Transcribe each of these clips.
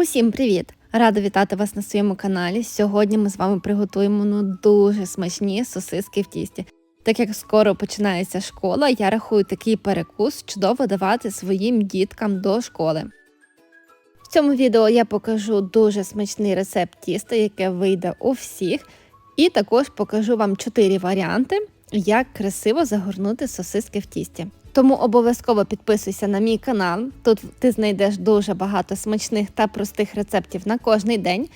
Усім привіт! Рада вітати вас на своєму каналі. Сьогодні ми з вами приготуємо ну, дуже смачні сосиски в тісті. Так як скоро починається школа, я рахую такий перекус чудово давати своїм діткам до школи. В цьому відео я покажу дуже смачний рецепт тіста, яке вийде у всіх, і також покажу вам 4 варіанти, як красиво загорнути сосиски в тісті. Тому обов'язково підписуйся на мій канал. Тут ти знайдеш дуже багато смачних та простих рецептів на кожний день.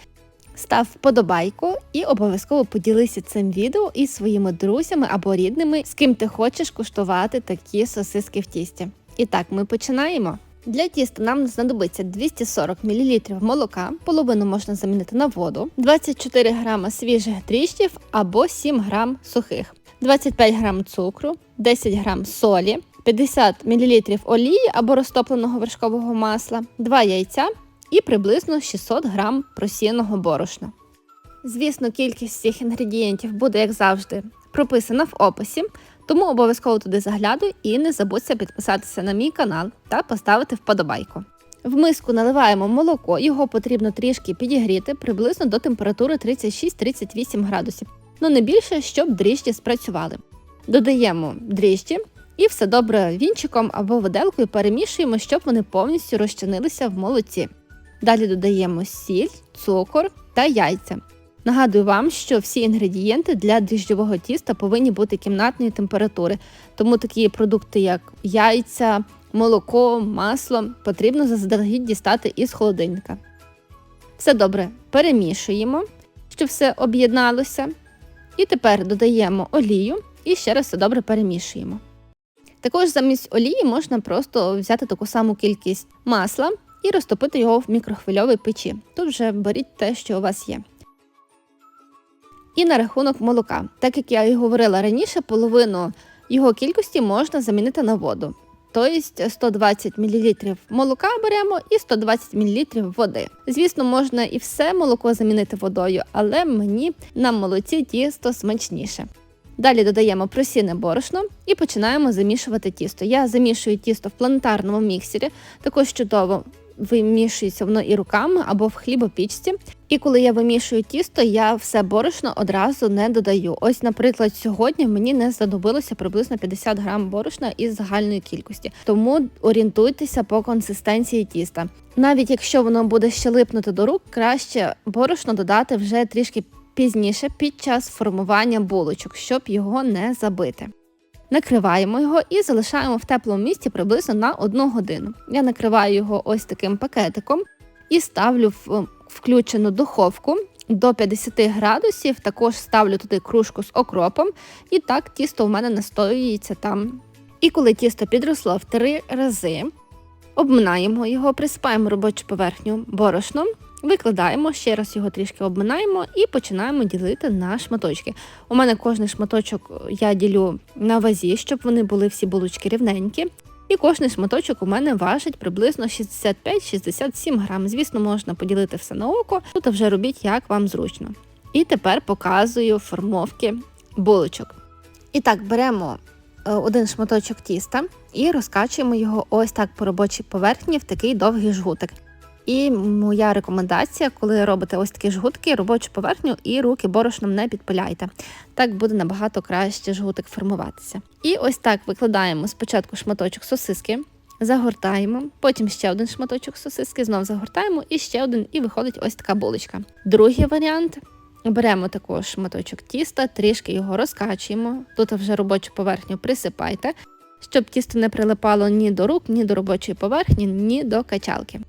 Став вподобайку і обов'язково поділися цим відео із своїми друзями або рідними, з ким ти хочеш куштувати такі сосиски в тісті. І так, ми починаємо. Для тіста нам знадобиться 240 мл молока, половину можна замінити на воду, 24 г свіжих дріжджів або 7 г сухих, 25 г цукру, 10 г солі, 50 мл олії або розтопленого вершкового масла, 2 яйця і приблизно 600 г просіяного борошна. Звісно, кількість всіх інгредієнтів буде, як завжди, прописана в описі, тому обов'язково туди заглядуй і не забудься підписатися на мій канал та поставити вподобайку. В миску наливаємо молоко, його потрібно трішки підігріти приблизно до температури 36-38 градусів, ну не більше, щоб дріжджі спрацювали. Додаємо дріжджі і все добре вінчиком або виделкою перемішуємо, щоб вони повністю розчинилися в молоці. Далі додаємо сіль, цукор та яйця. Нагадую вам, що всі інгредієнти для дріжджового тіста повинні бути кімнатної температури, тому такі продукти, як яйця, молоко, масло, потрібно заздалегідь дістати із холодильника. Все добре перемішуємо, щоб все об'єдналося. І тепер додаємо олію і ще раз все добре перемішуємо. Також замість олії можна просто взяти таку саму кількість масла і розтопити його в мікрохвильовій печі. Тут вже беріть те, що у вас є. І на рахунок молока. Так як я і говорила раніше, половину його кількості можна замінити на воду. Тобто 120 мл молока беремо і 120 мл води. Звісно, можна і все молоко замінити водою, але мені на молоці тісто смачніше. Далі додаємо просіне борошно і починаємо замішувати тісто. Я замішую тісто в планетарному міксері, також чудово вимішується воно і руками або в хлібопічці. І коли я вимішую тісто, я все борошно одразу не додаю. Ось, наприклад, сьогодні мені не знадобилося приблизно 50 грам борошна із загальної кількості, тому орієнтуйтеся по консистенції тіста. Навіть якщо воно буде ще липнути до рук, краще борошно додати вже трішки пізніше під час формування булочок, щоб його не забити. Накриваємо його і залишаємо в теплому місці приблизно на 1 годину. Я накриваю його ось таким пакетиком і ставлю в включену духовку до 50 градусів. Також ставлю туди кружку з окропом, і так тісто у мене настоюється там. І коли тісто підросло в 3 рази, обминаємо його, присипаємо робочу поверхню борошном Викладаємо, ще раз його трішки обминаємо і починаємо ділити на шматочки. У мене кожний шматочок я ділю на вазі, щоб вони були всі булочки рівненькі. І кожний шматочок у мене важить приблизно 65-67 грам. Звісно, можна поділити все на око, тут вже робіть, як вам зручно. І тепер показую формовки булочок. І так, беремо е, один шматочок тіста і розкачуємо його ось так по робочій поверхні в такий довгий жгутик. І моя рекомендація, коли робите ось такі жгутки, робочу поверхню і руки борошном не підпиляйте. Так буде набагато краще жгутик формуватися. І ось так викладаємо спочатку шматочок сосиски, загортаємо, потім ще один шматочок сосиски, знов загортаємо і ще один, і виходить ось така булочка. Другий варіант. Беремо також шматочок тіста, трішки його розкачуємо. Тут вже робочу поверхню присипайте, щоб тісто не прилипало ні до рук, ні до робочої поверхні, ні до качалки.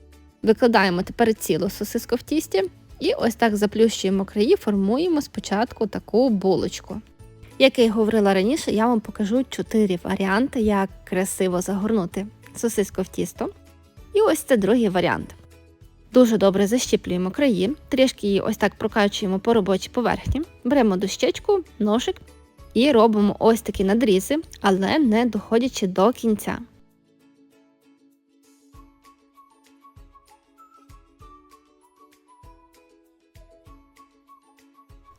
Викладаємо тепер цілу сосиску в тісті і ось так заплющуємо краї, формуємо спочатку таку булочку. Як я й говорила раніше, я вам покажу 4 варіанти, як красиво загорнути сосиску в тісто. І ось це другий варіант. Дуже добре защіплюємо краї, трішки її ось так прокачуємо по робочій поверхні, беремо дощечку, ножик і робимо ось такі надрізи, але не доходячи до кінця.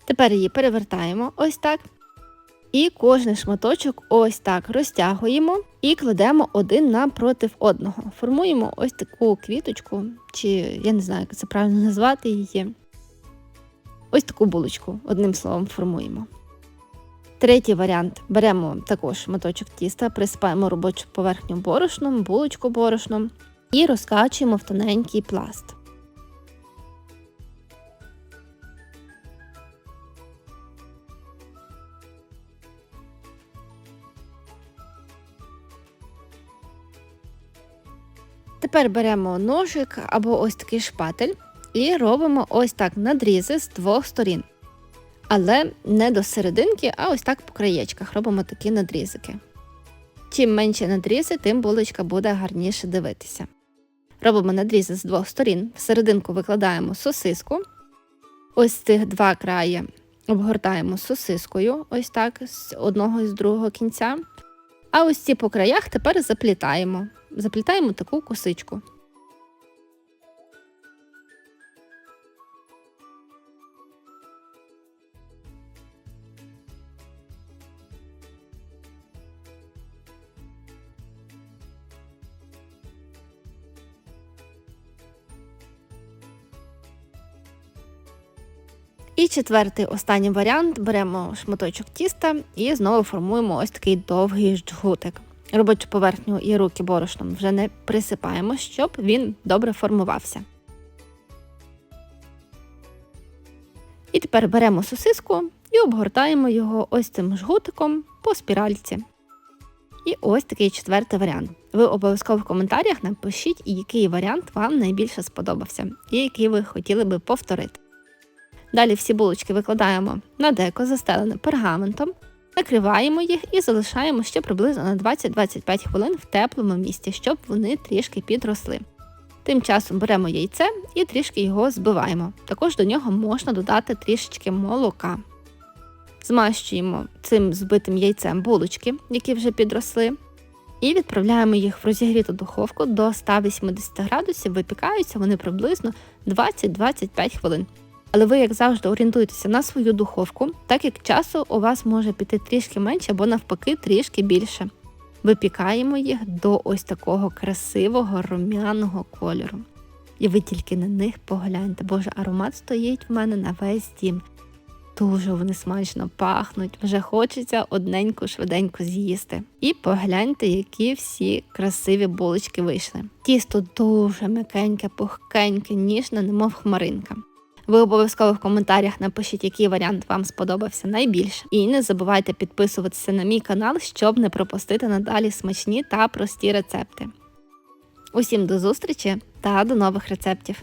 Тепер її перевертаємо ось так. І кожний шматочок ось так розтягуємо і кладемо один напротив одного. Формуємо ось таку квіточку, чи я не знаю, як це правильно назвати її. Ось таку булочку, одним словом, формуємо. Третій варіант беремо також шматочок тіста, присипаємо робочу поверхню борошном, булочку борошном і розкачуємо в тоненький пласт. Тепер беремо ножик або ось такий шпатель і робимо ось так надрізи з двох сторін. Але не до серединки, а ось так по краєчках робимо такі надрізики. Чим менше надрізи, тим булочка буде гарніше дивитися. Робимо надрізи з двох сторін. В серединку викладаємо сосиску. Ось цих два краї обгортаємо сосискою, ось так, з одного і з другого кінця. А ось ці по краях тепер заплітаємо. Заплітаємо таку косичку. І четвертий останній варіант беремо шматочок тіста і знову формуємо ось такий довгий жгутик. Робочу поверхню і руки борошном вже не присипаємо, щоб він добре формувався. І тепер беремо сосиску і обгортаємо його ось цим жгутиком по спіральці. І ось такий четвертий варіант. Ви обов'язково в коментарях напишіть, який варіант вам найбільше сподобався, і який ви хотіли би повторити. Далі всі булочки викладаємо на деко, застелене пергаментом, накриваємо їх і залишаємо ще приблизно на 20-25 хвилин в теплому місці, щоб вони трішки підросли. Тим часом беремо яйце і трішки його збиваємо. Також до нього можна додати трішечки молока. Змащуємо цим збитим яйцем булочки, які вже підросли, і відправляємо їх в розігріту духовку до 180 градусів, випікаються вони приблизно 20-25 хвилин. Але ви, як завжди, орієнтуєтеся на свою духовку, так як часу у вас може піти трішки менше або навпаки трішки більше. Випікаємо їх до ось такого красивого рум'яного кольору. І ви тільки на них погляньте, боже, аромат стоїть в мене на весь дім. Дуже вони смачно пахнуть, вже хочеться одненьку швиденько з'їсти. І погляньте, які всі красиві булочки вийшли. Тісто дуже м'якеньке, пухкеньке, ніжне, немов хмаринка. Ви обов'язково в коментарях напишіть, який варіант вам сподобався найбільше. І не забувайте підписуватися на мій канал, щоб не пропустити надалі смачні та прості рецепти. Усім до зустрічі та до нових рецептів!